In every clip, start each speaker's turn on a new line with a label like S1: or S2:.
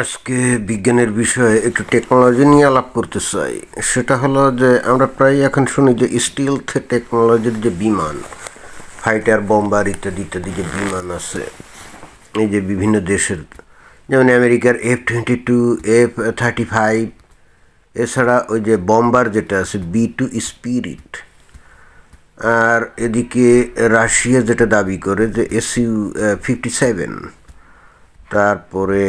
S1: আজকে বিজ্ঞানের বিষয়ে একটু টেকনোলজি নিয়ে আলাপ করতে চাই। সেটা হলো যে, আমরা প্রায় এখন শুনি যে স্টিল টেকনোলজির যে বিমান ফাইটার বম্বার ইত্যাদি ইত্যাদি যে বিমান আছে, এই যে বিভিন্ন দেশের, যেমন আমেরিকার F twenty two F thirty five এছাড়া ওই যে বম্বার যেটা আছে বি টু স্পিরিট আর এদিকে রাশিয়া যেটা দাবি করে যে এসইউ ফিফটি সেভেন তারপরে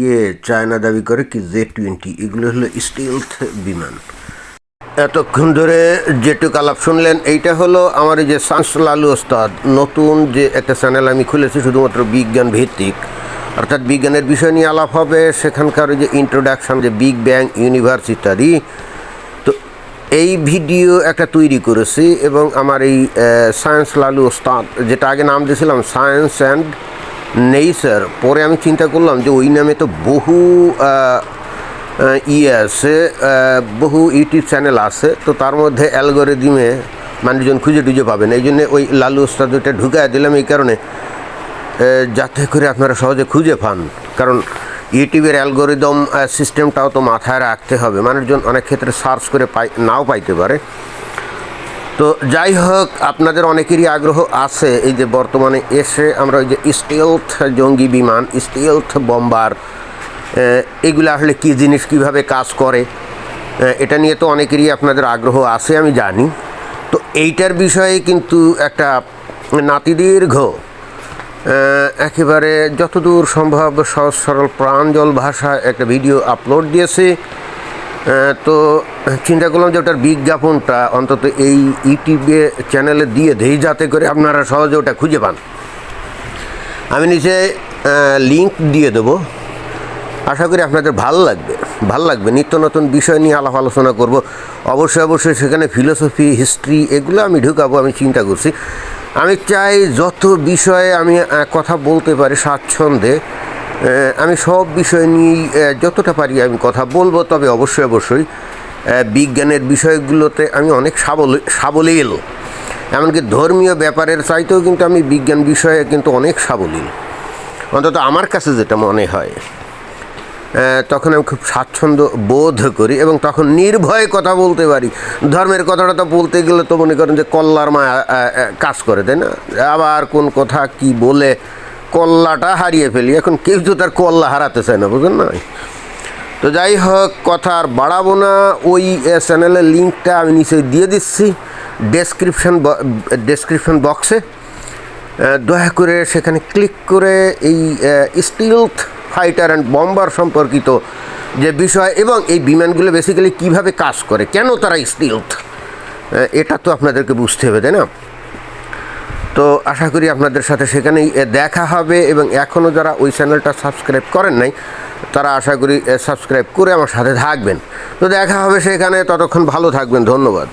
S1: ইয়ে চায়না দাবি করে কি জে টোয়েন্টি, এগুলো হলো স্টিলথ বিমান। এতক্ষণ ধরে যেটুক আলাপ শুনলেন, এইটা হলো আমার এই যে আলু ওস্তাদ, নতুন যে একটা চ্যানেল আমি খুলেছি শুধুমাত্র বিজ্ঞান ভিত্তিক। অর্থাৎ বিজ্ঞানের বিষয় নিয়ে আলাপ হবে, সেখানকার যে ইন্ট্রোডাকশন যে বিগ ব্যাং ইউনিভার্স ইত্যাদি তো এই ভিডিও একটা তৈরি করেছি এবং আমার এই সায়েন্স লালু ওস্তাদ, যেটা আগে নাম দিয়েছিলাম সায়েন্স অ্যান্ড নেইচার পরে আমি চিন্তা করলাম যে ওই নামে তো বহু ইয়ে আছে বহু ইউটিউব চ্যানেল আছে, তো তার মধ্যে অ্যালগোরিদিমে মানুষজন খুঁজে টুজে পাবেন এই জন্য ওই লালু ওস্তাদ ওইটা ঢুকায় দিলাম এই কারণে যাতে করে আপনারা সহজে খুঁজে পান। কারণ ইউটিউবের অ্যালগোরিদম সিস্টেমটাও তো মাথায় রাখতে হবে। মানুষজন অনেক ক্ষেত্রে সার্চ করে পাই, নাও পাইতে পারে। তো যাই হোক, আপনাদের অনেকেরই আগ্রহ আছে এই যে বর্তমানে এসে আমরা ওই যে স্টেলথ জঙ্গি বিমান স্টিলথ বম্বার এগুলো আসলে কী জিনিস, কীভাবে কাজ করে এটা নিয়ে তো অনেকেরই আপনাদের আগ্রহ আছে, আমি জানি। তো এইটার বিষয়ে কিন্তু একটা নাতিদীর্ঘ একেবারে যতদূর সম্ভব সহজ সরল প্রাঞ্জল ভাষা একটা ভিডিও আপলোড দিয়েছে। তো চিন্তা করলাম যে ওটার বিজ্ঞাপনটা অন্তত এই ইউটিউবে চ্যানেলে দিয়ে দেই, যাতে করে আপনারা সহজে ওটা খুঁজে পান। আমি নিচে লিঙ্ক দিয়ে দেবো। আশা করি আপনাদের ভালো লাগবে ভালো লাগবে। নিত্য নতুন বিষয় নিয়ে আলাপ আলোচনা করব। অবশ্যই অবশ্যই সেখানে ফিলোসফি হিস্ট্রি এগুলো আমি ঢুকাবো, আমি চিন্তা করছি। আমি চাই যত বিষয়ে আমি কথা বলতে পারি স্বাচ্ছন্দ্যে আমি সব বিষয় নিয়েই যতটা পারি আমি কথা বলব, তবে অবশ্যই অবশ্যই বিজ্ঞানের বিষয়গুলোতে আমি অনেক সাবল, সাবলীল। এমনকি ধর্মীয় ব্যাপারের চাইতেও কিন্তু আমি বিজ্ঞান বিষয়ে কিন্তু অনেক সাবলীল। অন্তত আমার কাছে যেটা মনে হয় তখন আমি খুব স্বাচ্ছন্দ্য বোধ করি এবং তখন নির্ভয়ে কথা বলতে পারি। ধর্মের কথাটা তো বলতে গেলে তো মনে করেন যে কল্লার মা কাজ করে, তাই না? আবার কোন কথা কি বলে কল্লাটা হারিয়ে ফেলি। এখন কেউ তো তার কল্লা হারাতে চায় না, বুঝলেন না তো যাই হোক, কথা আর বাড়াবো না। ওই চ্যানেলের লিঙ্কটা আমি নিচে দিয়ে দিচ্ছি। ডেসক্রিপশন ডেসক্রিপশন বক্সে দয়া করে সেখানে ক্লিক করে এই স্টিলথ ফাইটার অ্যান্ড বম্বার সম্পর্কিত যে বিষয় এবং এই বিমানগুলো বেসিক্যালি কীভাবে কাজ করে, কেন তারা স্টিলথ এটা তো আপনাদেরকে বুঝতে হবে, তাই না? তো আশা করি আপনাদের সাথে সেখানেই দেখা হবে এবং এখনও যারা ওই চ্যানেলটা সাবস্ক্রাইব করেন নাই, তারা আশা করি সাবস্ক্রাইব করে আমার সাথে থাকবেন। তো দেখা হবে সেখানে, ততক্ষণ ভালো থাকবেন, ধন্যবাদ।